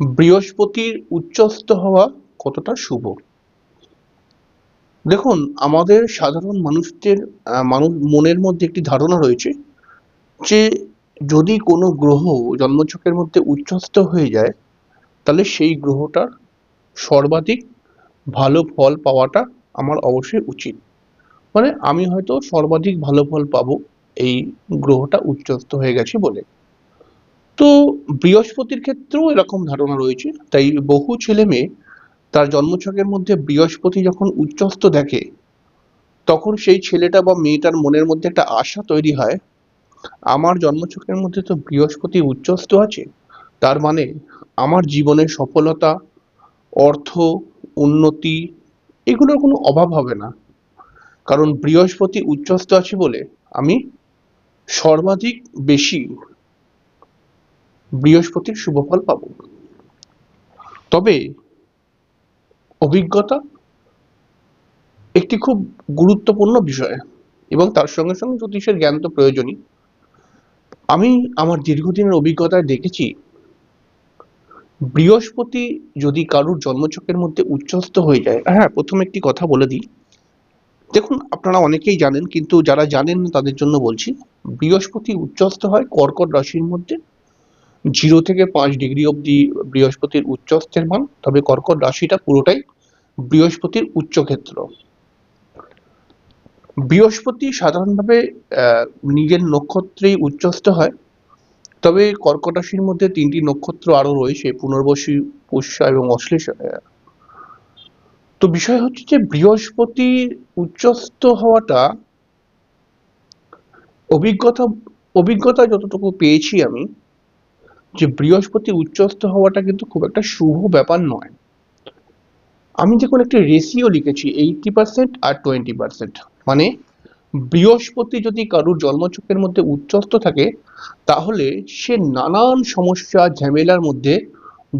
বৃহস্পতির উচ্চস্থ হওয়া কতটা শুভ? দেখুন, আমাদের সাধারণ মানুষদের মানুষ মনের মধ্যে একটি ধারণা রয়েছে যে যদি কোনো গ্রহ জন্মছকের মধ্যে উচ্চস্থ হয়ে যায়, তাহলে সেই গ্রহটার সর্বাধিক ভালো ফল পাওয়াটা আমার অবশ্যই উচিত। মানে আমি হয়তো সর্বাধিক ভালো ফল পাবো এই গ্রহটা উচ্চস্থ হয়ে গেছে বলে। তো বৃহস্পতির ক্ষেত্রেও এরকম ধারণা রয়েছে। তাই বহু ছেলে মেয়ে তার জন্মছকের মধ্যে বৃহস্পতি যখন উচ্চস্থ দেখে, তখন সেই ছেলেটা বা মেয়েটার মনের মধ্যে একটা আশা তৈরি হয়, আমার জন্মছকের মধ্যে তো বৃহস্পতি উচ্চস্থ আছে। তার মানে আমার জীবনের সফলতা, অর্থ, উন্নতি, এগুলোর কোনো অভাব হবে না। কারণ বৃহস্পতি উচ্চস্থ আছে বলে আমি সর্বাধিক বেশি বৃহস্পতির শুভফল পাব। তবে অভিজ্ঞতা একটি খুব গুরুত্বপূর্ণ বিষয় এবং তার সঙ্গে সঙ্গে জ্যোতিষের জ্ঞান তো প্রয়োজনই। আমি আমার দীর্ঘদিনের অভিজ্ঞতায় দেখেছি, বৃহস্পতি যদি কারুর জন্মছকের মধ্যে উচ্চস্থ হয়ে যায় হ্যাঁ প্রথমে একটি কথা বলে দিই। দেখুন, আপনারা অনেকেই জানেন, কিন্তু যারা জানেন তাদের জন্য বলছি, বৃহস্পতি উচ্চস্থ হয় কর্কট রাশির মধ্যে। জিরো থেকে পাঁচ ডিগ্রি অবধি বৃহস্পতির উচ্চস্থের মান, তবে কর্কট রাশিটা পুরোটাই বৃহস্পতির উচ্চক্ষেত্র। বৃহস্পতি সাধারণভাবে নিজের নক্ষত্রেই উচ্চস্থ হয়, তবে কর্কট রাশির মধ্যে তিনটি নক্ষত্র আরও রয়েছে, পুনর্বসী, পুষ্যা এবং অশ্লেষা। তো বিষয় হচ্ছে যে, বৃহস্পতির উচ্চস্থ হওয়াটা অভিজ্ঞতা অভিজ্ঞতা যতটুকু পেয়েছি আমি যে বৃহস্পতি উচ্চস্থ হওয়াটা কিন্তু খুব একটা শুভ ব্যাপার নয়। আমি দেখুন একটি রেশিও লিখেছি এইটি পার্সেন্ট আর টোয়েন্টি পার্সেন্ট মানে বৃহস্পতি যদি কারুর জন্মচক্রের মধ্যে উচ্চস্থ থাকে, তাহলে সে নানান সমস্যা, ঝামেলার মধ্যে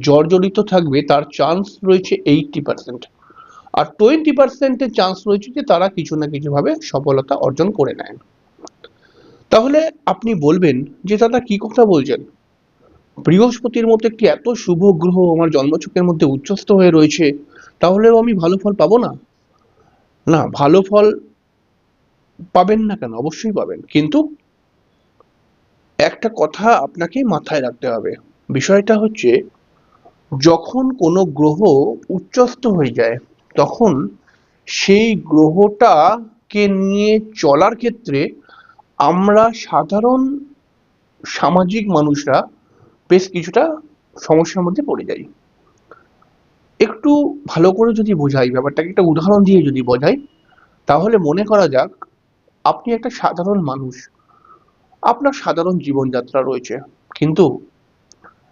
জর্জরিত থাকবে, তার চান্স রয়েছে এইটটি পার্সেন্ট আর টোয়েন্টি পার্সেন্টের চান্স রয়েছে যে তারা কিছু না কিছুভাবে সফলতা অর্জন করে নেয়। তাহলে আপনি বলবেন যে দাদা কি কথা বলছেন? বৃহস্পতির মতো একটি এত শুভ গ্রহ আমার জন্মছকের মধ্যে উচ্চস্থ হয়ে রয়েছে, তাহলেও আমি ভালো ফল পাবো না? না, ভালো ফল পাবেন না কেন? অবশ্যই পাবেন। কিন্তু একটা কথা আপনাকে মাথায় রাখতে হবে। বিষয়টা হচ্ছে, যখন কোনো গ্রহ উচ্চস্থ হয়ে যায়, তখন সেই গ্রহটাকে নিয়ে চলার ক্ষেত্রে আমরা সাধারণ সামাজিক মানুষরা বেশ কিছুটা সমস্যার মধ্যে পড়ে যাই। একটু ভালো করে যদি বোঝাই, ব্যাপারটাকে একটা উদাহরণ দিয়ে যদি বোঝাই, তাহলে মনে করা যাক, আপনি একটা সাধারণ মানুষ। আপনার সাধারণ জীবনযাত্রা রয়েছে। কিন্তু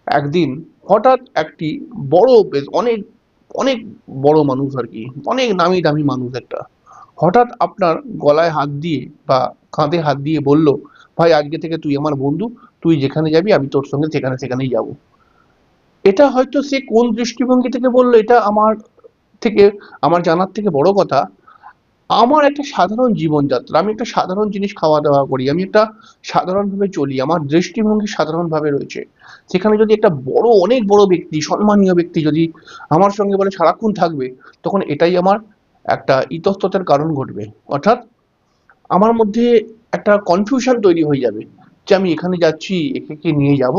একদিন হঠাৎ একটি বড় বেশ অনেক অনেক বড় মানুষ আর কি, অনেক নামি দামি মানুষ একটা, হঠাৎ আপনার গলায় হাত দিয়ে বা কাঁধে হাত দিয়ে বলল, ভাই, আজকে থেকে তুই আমার বন্ধু তুই যেখানে যাবি, আমি তোর সঙ্গে সেখানে সেখানেই যাব। এটা হয়তো সে কোন দৃষ্টিভঙ্গি থেকে বলল, এটা আমার থেকে, আমার জানার থেকে বড় কথা। আমার একটা সাধারণ জীবনযাত্রা, আমি একটা সাধারণ জিনিস খাওয়া দাওয়া করি, আমি একটা সাধারণভাবে চলি, আমার দৃষ্টিভঙ্গি সাধারণভাবে রয়েছে। সেখানে যদি একটা বড়, অনেক বড় ব্যক্তি, সম্মানীয় ব্যক্তি যদি আমার সঙ্গে বলে সারাক্ষণ থাকবে, তখন এটাই আমার একটা ইতস্ততার কারণ ঘটবে। অর্থাৎ আমার মধ্যে একটা কনফিউশন তৈরি হয়ে যাবে। যে আমি এখানে যাচ্ছি, একে কি নিয়ে যাব?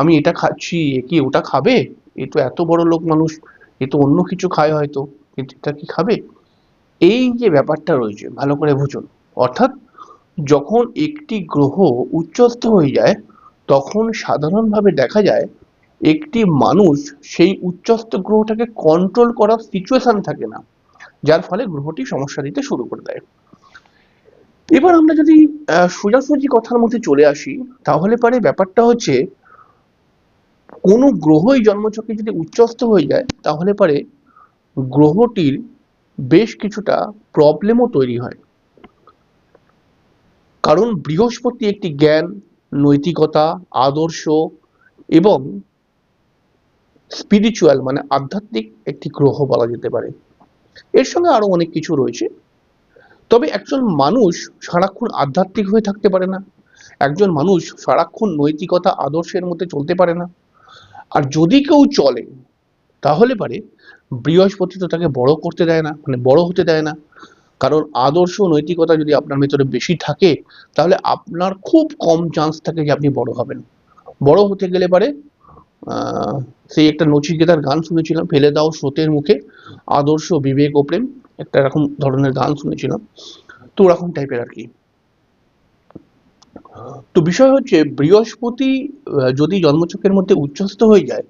আমি এটা খাচ্ছি, এ কি ওটা খাবে? এ তো এত বড় লোক মানুষ, এ তো অন্য কিছু খায় হয়তো, কিন্তু এটা কি খাবে? এই যে ব্যাপারটা রয়েছে, ভালো করে বুঝুন অর্থাৎ যখন একটি গ্রহ উচ্চস্থ হয়ে যায়, তখন সাধারণভাবে দেখা যায়, একটি মানুষ সেই উচ্চস্থ গ্রহটাকে কন্ট্রোল করার সিচুয়েশন থাকে না, যার ফলে গ্রহটি সমস্যা দিতে শুরু করে দেয়। এবার আমরা যদি সোজাসুজি কথার মধ্যে চলে আসি, তাহলে পারে ব্যাপারটা হচ্ছে, কোনো গ্রহই জন্মচক্রে যদি উচ্চস্থ হয়ে যায়, তাহলে পারে গ্রহটির বেশ কিছুটা প্রবলেমও তৈরি হয়। কারণ বৃহস্পতি একটি জ্ঞান, নৈতিকতা, আদর্শ এবং স্পিরিচুয়াল মানে আধ্যাত্মিক একটি গ্রহ বলা যেতে পারে। এর সঙ্গে আরও অনেক কিছু রয়েছে। তবে একজন মানুষ সারাক্ষণ আধ্যাত্মিক হয়ে থাকতে পারে না। একজন মানুষ সারাক্ষণ নৈতিকতা, আদর্শের মধ্যে চলতে পারে না। আর যদি কেউ চলে, তাহলে পারে, বৃহস্পতি তো তাকে বড় করতে দেয় না মানে বড় হতে দেয় না। কারণ আদর্শ নৈতিকতা যদি আপনার ভেতরে বেশি থাকে, তাহলে আপনার খুব কম চান্স থাকে যে আপনি বড় হবেন। বড় হতে গেলে পারে সেই একটা নচিকেতার গান শুনেছিলাম, ফেলে দাও স্রোতের মুখে, আদর্শ, বিবেক ও প্রেম। একটা এরকম ধরনের গান শুনেছিলাম। তো ওরকম টাইপের আর কি। তো বিষয় হচ্ছে, বৃহস্পতি যদি জন্মচক্রের মধ্যে উচ্চস্থ হয়ে যায়,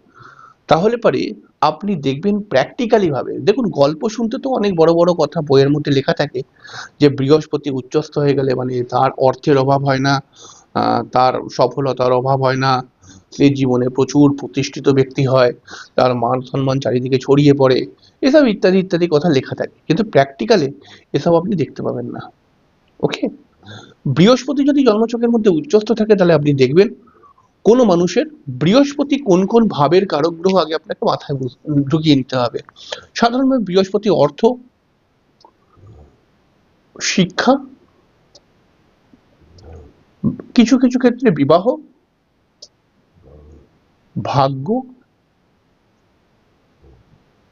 তাহলে পারে আপনি দেখবেন প্র্যাকটিক্যালি ভাবে, দেখুন গল্প শুনতে তো অনেক বড় বড় কথা বইয়ের মধ্যে লেখা থাকে, যে বৃহস্পতি উচ্চস্থ হয়ে গেলে মানে তার অর্থের অভাব হয় না তার সফলতার অভাব হয় না সে জীবনে প্রচুর প্রতিষ্ঠিত ব্যক্তি হয়, তার মান সম্মান চারিদিকে ছড়িয়ে পড়ে, এসব ইত্যাদি ইত্যাদি কথা লেখা থাকে। কিন্তু প্র্যাকটিক্যালে এসব আপনি দেখতে পাবেন না। ওকে বৃহস্পতি যদি জন্মচক্রের মধ্যে উচ্চস্থ থাকে, তাহলে আপনি দেখবেন কোনো মানুষের বৃহস্পতি কোন কোন ভাবের কারক গ্রহ আগে আপনাকে মাথায় ঢুকিয়ে নিতে হবে। সাধারণভাবে বৃহস্পতি অর্থ, শিক্ষা, কিছু কিছু ক্ষেত্রে বিবাহ ভাগ্য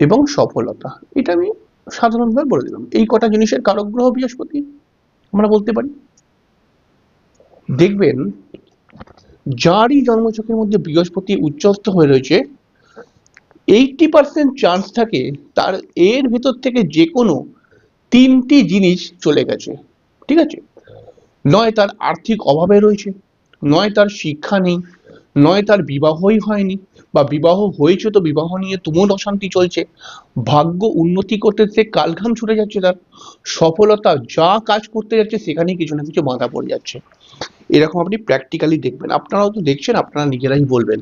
এবং সফলতা। এটা আমি সাধারণভাবে বলে দিলাম। এই কটা জিনিসের কারক গ্রহ বৃহস্পতি, আমরা বলতে পারি। দেখবেন, যারই জন্মচক্রের মধ্যে বৃহস্পতি উচ্চস্থ হয়ে রয়েছে এইটটি পার্সেন্ট চান্স থাকে তার এর ভেতর থেকে যে কোনো তিনটি জিনিস চলে গেছে। ঠিক আছে? নয় তার আর্থিক অভাবে রয়েছে, নয় তার শিক্ষা নেই নয় তার বিবাহই হয়নি। বা বিবাহ হয়েছে তো বিবাহ নিয়ে তুমুল অশান্তি চলছে। ভাগ্য উন্নতি করতে সে কালঘাম ছুটে যাচ্ছে তার, সফলতা যা কাজ করতে যাচ্ছে সেখানেই কিছু না কিছু বাধা পড়ে যাচ্ছে। এরকম আপনি প্র্যাকটিক্যালি দেখবেন। আপনারাও তো দেখছেন, আপনারা নিজেরাই বলবেন।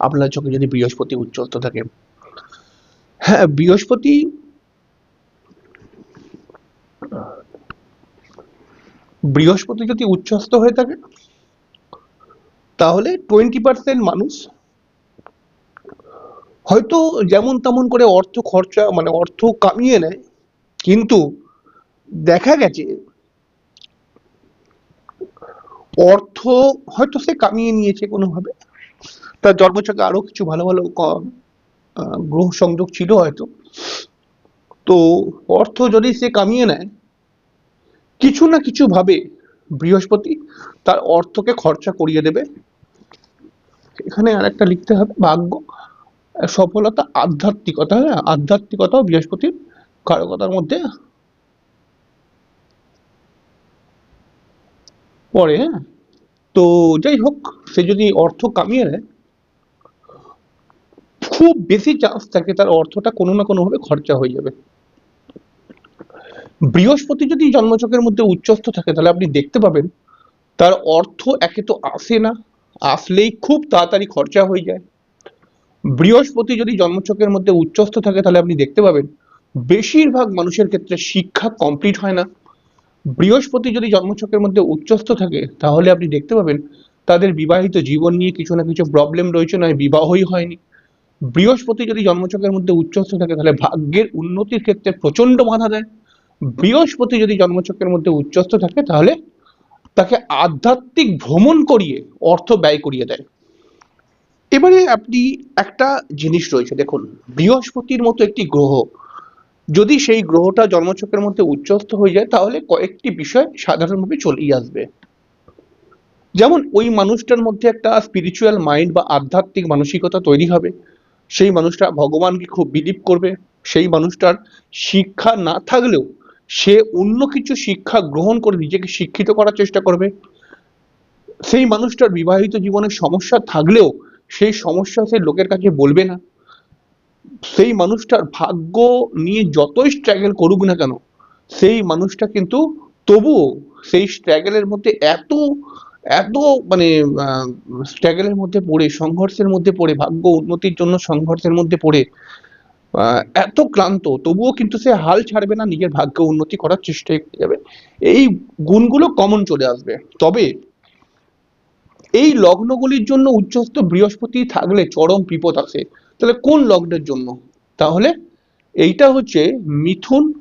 আপনার চোখে যদি বৃহস্পতি উচ্চস্থ থাকে। হ্যাঁ বৃহস্পতি বৃহস্পতি যদি উচ্চস্থ হয়ে থাকে তাহলে টোয়েন্টি পার্সেন্ট মানুষ হয়তো যেমন তেমন করে অর্থ খরচা মানে অর্থ কামিয়ে নেয়, কিন্তু দেখা গেছে অর্থ হয়তো সে কামিয়ে নিয়েছে কোনোভাবে। তার জন্মচক্রে আরও কিছু ভালো ভালো গ্রহ সংযোগ ছিল হয়তো। তো অর্থ যদি সে কামিয়ে নেয়, কিছু না কিছু ভাবে বৃহস্পতি তার অর্থকে খরচা করিয়ে দেবে। এখানে আরেকটা লিখতে হবে, ভাগ্য, সফলতা, আধ্যাত্মিকতা হ্যাঁ? আধ্যাত্মিকতাও বৃহস্পতির কারকতার মধ্যে পরে হ্যাঁ? তো যাই হোক, সে যদি অর্থ কামিয়ে নেয়, খুব বেশি চান্স থাকে তার অর্থটা কোনো না কোনোভাবে খরচা হয়ে যাবে। বৃহস্পতি যদি জন্মচক্রের মধ্যে উচ্চস্থ থাকে, তাহলে আপনি দেখতে পাবেন, তার অর্থ একে তো আসে না। আসলেই খুব তাড়াতাড়ি খরচা হয়ে যায়। বৃহস্পতি যদি জন্মচক্রের মধ্যে উচ্চস্থ থাকে, তাহলে আপনি দেখতে পাবেন বেশিরভাগ মানুষের ক্ষেত্রে শিক্ষা কমপ্লিট হয় না। বৃহস্পতি যদি জন্মচক্রের মধ্যে উচ্চস্থ থাকে, তাহলে আপনি দেখতে পাবেন তাদের বিবাহিত জীবন নিয়ে কিছু না কিছু প্রবলেম রয়েছে, নয় বিবাহই হয়নি। বৃহস্পতি যদি জন্মচকের মধ্যে উচ্চস্থ থাকে, তাহলে ভাগ্যের উন্নতির ক্ষেত্রে প্রচণ্ড বাধা দেয়। বৃহস্পতি যদি জন্মচক্রের মধ্যে উচ্চস্থ থাকে, তাহলে তাকে আধ্যাত্মিক ভ্রমণ করিয়ে অর্থ ব্যয় করিয়ে দেয়। এবারে আপনি একটা জিনিস রয়েছে, দেখুন, বৃহস্পতির মতো একটি গ্রহ। যদি সেই গ্রহটা জন্মচক্রের মধ্যে উচ্চস্থ হয়ে যায়, তাহলে কয়েকটি বিষয় সাধারণভাবে চলেই আসবে। যেমন, ওই মানুষটার মধ্যে একটা স্পিরিচুয়াল মাইন্ড বা আধ্যাত্মিক মানসিকতা তৈরি হবে। সেই মানুষটা ভগবানকে খুব বিলিভ করবে। সেই মানুষটার শিক্ষা না থাকলেও সে অন্য কিছু শিক্ষা গ্রহণ করে নিজেকে শিক্ষিত করার চেষ্টা করবে। সেই মানুষটার বিবাহিত জীবনে সমস্যা থাকলেও সেই সমস্যা সে লোকের কাছে বলবে না। সেই মানুষটার ভাগ্য নিয়ে যতই স্ট্রাগল করুক না কেন, সেই মানুষটা কিন্তু তবুও সেই স্ট্রাগলের মধ্যে এত এত মানে স্ট্রাগলের মধ্যে পড়ে, সংঘর্ষের মধ্যে পড়ে, ভাগ্য উন্নতির জন্য সংঘর্ষের মধ্যে পড়ে এত ক্লান্ত, তবুও কিন্তু সে হাল ছাড়বে না, নিজের ভাগ্য উন্নতি করার চেষ্টাই করে যাবে। এই গুণগুলো কমন চলে আসবে। তবে এই লগ্নগুলির জন্য উচ্চস্থ বৃহস্পতি থাকলে চরম বিপদ আসে তাহলে কোন লগ্নের জন্য? তাহলে এইটা হচ্ছে মিথুন,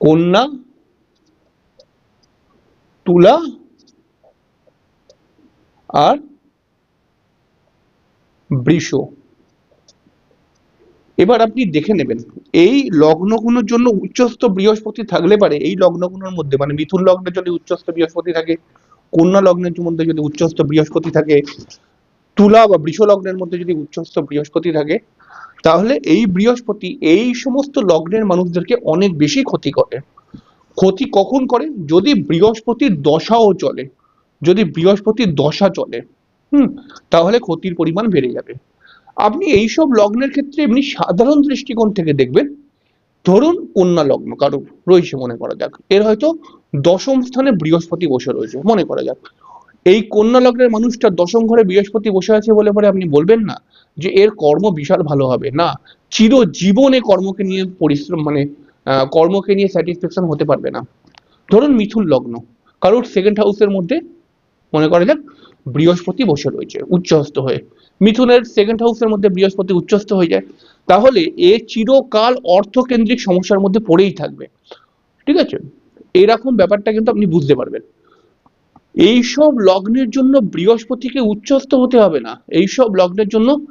কন্যা, তুলা আর বৃষ। এবার আপনি দেখে নেবেন, এই লগ্নগুলোর জন্য উচ্চস্থ বৃহস্পতি থাকলে পারে, এই লগ্নগুলোর মধ্যে মানে মিথুন লগ্নের যদি উচ্চস্থ বৃহস্পতি থাকে, কন্যা লগ্নের মধ্যে যদি উচ্চস্থ বৃহস্পতি থাকে, তুলা বা বৃষ লগ্নের মধ্যে যদি উচ্চস্থ বৃহস্পতি থাকে, তাহলে এই বৃহস্পতি, এই সমস্ত লগ্নের মানুষদেরকে অনেক বেশি ক্ষতি করে। ক্ষতি কখন করে? যদি বৃহস্পতির দশাও চলে, যদি বৃহস্পতির দশা চলে, হুম, তাহলে ক্ষতির পরিমাণ বেড়ে যাবে। আপনি এইসব লগ্নের ক্ষেত্রে এমনি সাধারণ দৃষ্টিকোণ থেকে দেখবেন। ধরুন কন্যা লগ্ন, কারও রয়েছে মনে করা যাক। এর হয়তো দশম স্থানে বৃহস্পতি বসে রয়েছে, মনে করা যাক। এই কন্যা লগ্নের মানুষটা দশম ঘরে বৃহস্পতি বসে আছে বলে পরে আপনি বলবেন না যে এর কর্ম বিশাল ভালো হবে। না, চিরজীবনে কর্মকে নিয়ে পরিশ্রম মানে কর্মকে নিয়ে স্যাটিসফ্যাকশন হতে পারবে না। ধরুন মিথুন লগ্ন, কারোর সেকেন্ড হাউসের মধ্যে, মনে করা যাক বৃহস্পতি বসে রয়েছে, উচ্চস্থ হয়ে। মিথুনের সেকেন্ড হাউসের মধ্যে বৃহস্পতি উচ্চস্থ হয়ে যায়। তাহলে এ চিরকাল অর্থকেন্দ্রিক সমস্যার মধ্যে পড়েই থাকবে। ঠিক আছে? এরকম ব্যাপারটা কিন্তু আপনি বুঝতে পারবেন। এইসব লগ্নের জন্য বৃহস্পতিকে উচ্চস্থ হতে হবে না। এইসব লগ্নের জন্য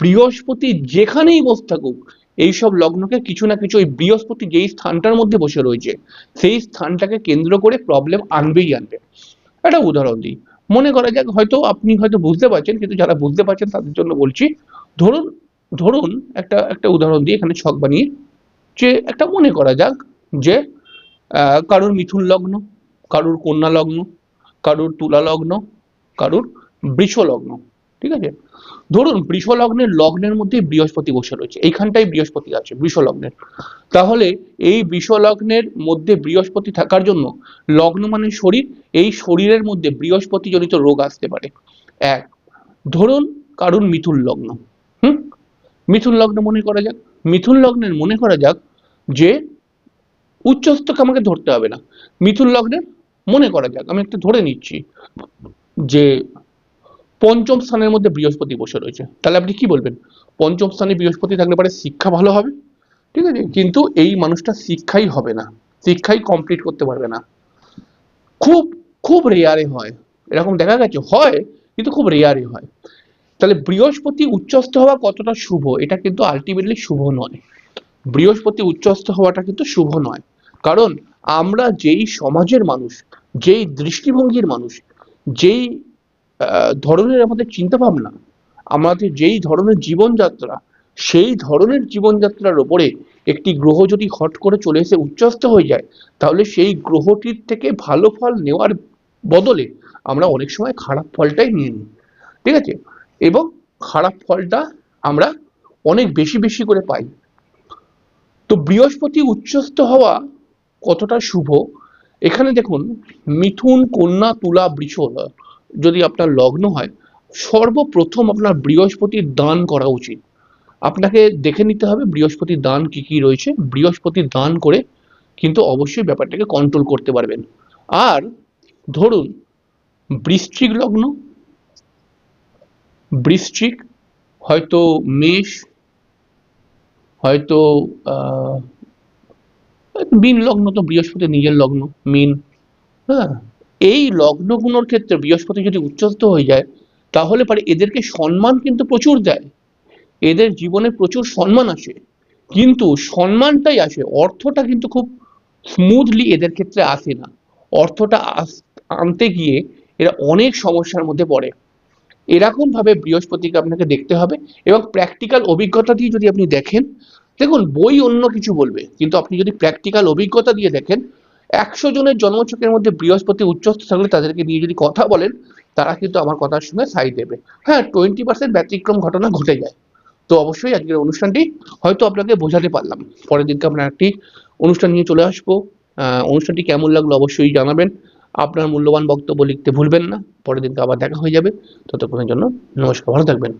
বৃহস্পতি যেখানেই বসে থাকুক, এইসব লগ্নকে কিছু না কিছু ওই বৃহস্পতি যেই স্থানটার মধ্যে বসে রয়েছে, সেই স্থানটাকে কেন্দ্র করে প্রবলেম আনবেই আনবে। একটা উদাহরণ দিই। মনে করা যাক, হয়তো আপনি হয়তো বুঝতে পারছেন, কিন্তু যারা বুঝতে পারছেন তাদের জন্য বলছি, ধরুন ধরুন একটা একটা উদাহরণ দিয়ে এখানে ছক বানিয়ে, যে একটা মনে করা যাক যে কারুর মিথুন লগ্ন, কারোর কন্যা লগ্ন, কারোর তুলা লগ্ন, কারোর বৃষ লগ্ন। ঠিক আছে? ধরুন বৃষ লগ্নের মধ্যে বৃহস্পতি বসে রয়েছে, এইখানটাই বৃহস্পতি আছে বৃষ লগ্নের তাহলে এই বৃষ লগ্নের মধ্যে বৃহস্পতি থাকার জন্য লগ্ন মানে শরীর, এই শরীরের মধ্যে বৃহস্পতি জনিত রোগ আসতে পারে। এক, ধরুন কারুর মিথুন লগ্ন, হুম? মিথুন লগ্ন মনে করা যাক, মিথুন লগ্নের মনে করা যাক যে উচ্চস্থকে আমাকে ধরতে হবে না। মিথুন লগ্নের মনে করা যাক, আমি একটা ধরে নিচ্ছি যে পঞ্চম স্থানের মধ্যে বৃহস্পতি বসে রয়েছে। তাহলে আপনি কি বলবেন? পঞ্চম স্থানে বৃহস্পতি থাকলে পারে শিক্ষা ভালো হবে? ঠিক আছে, কিন্তু এই মানুষটা শিক্ষাই হবে না। শিক্ষাই কমপ্লিট করতে পারবে না। খুব খুব রেয়ারে হয়। এরকম দেখা গেছে, হয়, কিন্তু খুব রেয়ারে হয়। তাহলে বৃহস্পতি উচ্চস্থ হওয়া কতটা শুভ? এটা কিন্তু আলটিমেটলি শুভ নয়। বৃহস্পতি উচ্চস্থ হওয়াটা কিন্তু শুভ নয়। কারণ আমরা যেই সমাজের মানুষ, যেই দৃষ্টিভঙ্গির মানুষ, যেই ধরনের আমাদের চিন্তা ভাবনা আমাদের যেই ধরনের জীবনযাত্রা, সেই ধরনের জীবনযাত্রার ওপরে একটি গ্রহ যদি হট করে চলে এসে উচ্চস্থ হয়ে যায়, তাহলে সেই গ্রহটির থেকে ভালো ফল নেওয়ার বদলে আমরা অনেক সময় খারাপ ফলটাই নিয়ে নিই। ঠিক আছে? এবং খারাপ ফলটা আমরা অনেক বেশি বেশি করে পাই। তো বৃহস্পতি উচ্চস্থ হওয়া কতটা শুভ? এখানে দেখুন, মিথুন, কন্যা, তুলা বৃষ যদি আপনার লগ্ন হয়, সর্বপ্রথম আপনার বৃহস্পতির দান করা উচিত। আপনাকে দেখে নিতে হবে বৃহস্পতির দান কি কি রয়েছে। বৃহস্পতির দান করে কিন্তু অবশ্যই ব্যাপারটাকে কন্ট্রোল করতে পারবেন। আর ধরুন, বৃশ্চিক লগ্ন, বৃশ্চিক, হয়তো মেষ, হয়তো মীন লগ্ন তো বৃহস্পতি নিজের লগ্ন, মীন হ্যাঁ? এই লগ্নগুলোর ক্ষেত্রে বৃহস্পতি যদি উচ্চস্থ হয়ে যায়, তাহলে পারে এদেরকে সম্মান কিন্তু প্রচুর দেয়। এদের জীবনে প্রচুর সম্মান আসে। কিন্তু সম্মানটাই আসে, অর্থটা কিন্তু খুব স্মুথলি এদের ক্ষেত্রে আসে না। অর্থটা আনতে গিয়ে এরা অনেক সমস্যার মধ্যে পড়ে। এরকম ভাবে বৃহস্পতিকে আপনাকে দেখতে হবে এবং প্র্যাকটিক্যাল অভিজ্ঞতা দিয়ে যদি আপনি দেখেন, দেখুন বই অন্য কিছু বলবে, কিন্তু আপনি যদি প্র্যাকটিক্যাল অভিজ্ঞতা দিয়ে দেখেন একশো জনের জন্মচক্রের মধ্যে বৃহস্পতি উচ্চস্থ থাকলে তাদেরকে নিয়ে যদি কথা বলেন, তারা কিন্তু আমার কথার সঙ্গে সাই দেবে। হ্যাঁ টোয়েন্টি পার্সেন্ট ব্যতিক্রম ঘটনা ঘটে যায়। তো অবশ্যই আজকের অনুষ্ঠানটি হয়তো আপনাকে বোঝাতে পারলাম। পরের দিনকে আমরা একটি অনুষ্ঠান নিয়ে চলে আসব। অনুষ্ঠানটি কেমন লাগল অবশ্যই জানাবেন। আপনার মূল্যবান বক্তব্য লিখতে ভুলবেন না। পরের দিনকে আবার দেখা হয়ে যাবে। ততক্ষণের জন্য নমস্কার। ভালো থাকবেন।